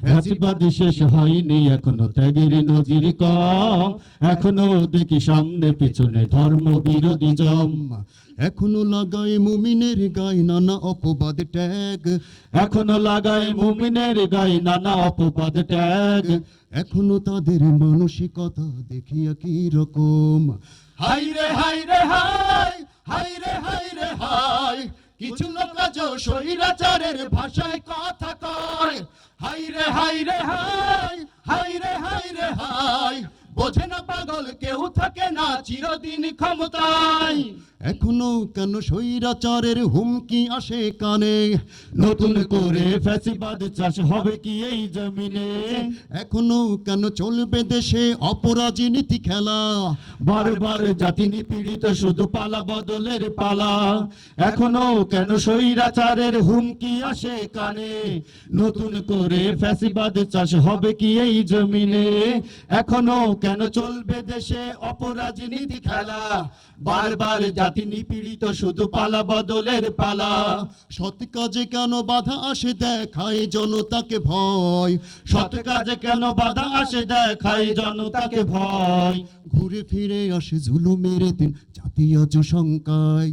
ফ্যাসিবাদ শেষ হয়নি এখনও। ত্যাগের নজির কম। এখনও দেখি সামনে পিছনে ধর্ম বিরোধী জম। এখনও লাগায় মুমিনের নানা অপবাদ ট্যাগ। এখনও লাগায় মুমিনের নানা অপবাদ ট্যাগ। এখনও তাদের মানসিকতা রকম হাই রে হাই রে হাই হাই রে হাই রে হাই কিছু লোক আজ স্বৈরাচারের ভাষায় কথা হাই রে হাই হাই রে হাই রে হাই। বোঝে না পাগল কেউ থাকে না চিরদিন ক্ষমতায়। এখনও কেন স্বৈরাচারের হুমকি আসে কানে? নতুন করে ফ্যাসিবাদ চাষ হবে কি এই জমিনে? এখনও কেন চলবে দেশে অপরাজনীতি খেলা? বারবার জাতি নিপীড়িত শুধু পালা বদলের পালা। এখনও কেন স্বৈরাচারের হুমকি আসে কানে? নতুন করে ফ্যাসিবাদ চাষ হবে কি এই জমিনে? এখনও কেন চলবে দেশে অপরাজনীতি খেলা? বারবার জাতি নিপীড়িত শুধু পালা বদলের পালা। সৎ কাজে কেন বাধা আসে দেখায় জনতাকে ভয়? সৎ কাজে কেন বাধা আসে দেখায় জনতাকে ভয়? ঘুরে ফিরে আসে জুলুমের দিন জাতীয় শঙ্কায়।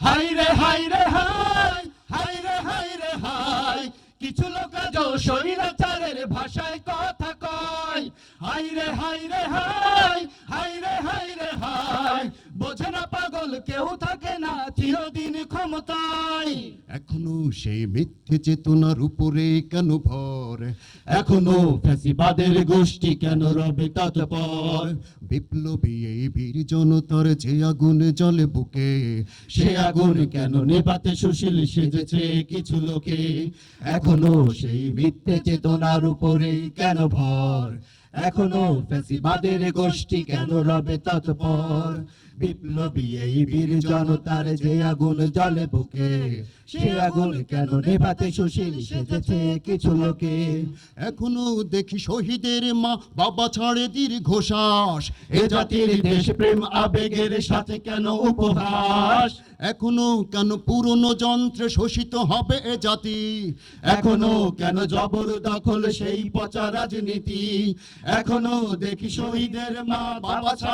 হাই রে হাই রে হাই হাই রে হাই রে হাই কিছু লোক আজ স্বৈরাচারের ভাষায় কথা কয়। হাই রে হাই রে হাই হাই রে হাই রে হাই বোঝে কেউ থাকে না চিরদিন ক্ষমতায়। এখনও সেই মিথ্যে চেতনার উপরে কেন ভর? এখনও ফ্যাসিবাদের গোষ্ঠী কেন রবে তৎপর? বিপ্লবী এই বীর জনতার যে আগুন জলে বুকে সে আগুন কেন নেভাতে সুশীল সেজেছে কিছু লোকে? এখনও সেই মিথ্যে চেতনার উপরেই কেন ভর? এখনও ফ্যাসিবাদের গোষ্ঠী কেন রবে তৎপর? বিপ্লবী এই বীর জনতার যে আগুন জলে বুকে সে আগুন কেন নেভাতে সুশীল সেজেছে কিছু লোকে? এখনও দেখি শহীদের মা বাবা ছাড়ে দীর্ঘশ্বাস এ জাতির আবেগের সাথে কেন উপহাস? এখনও কেন পুরনো যন্ত্রে শোষিত হবে এ জাতি? এখনও কেন জবর দখল সেই পচা রাজনীতি? এখনও দেখি শহীদের মা বাবা ছাড়ে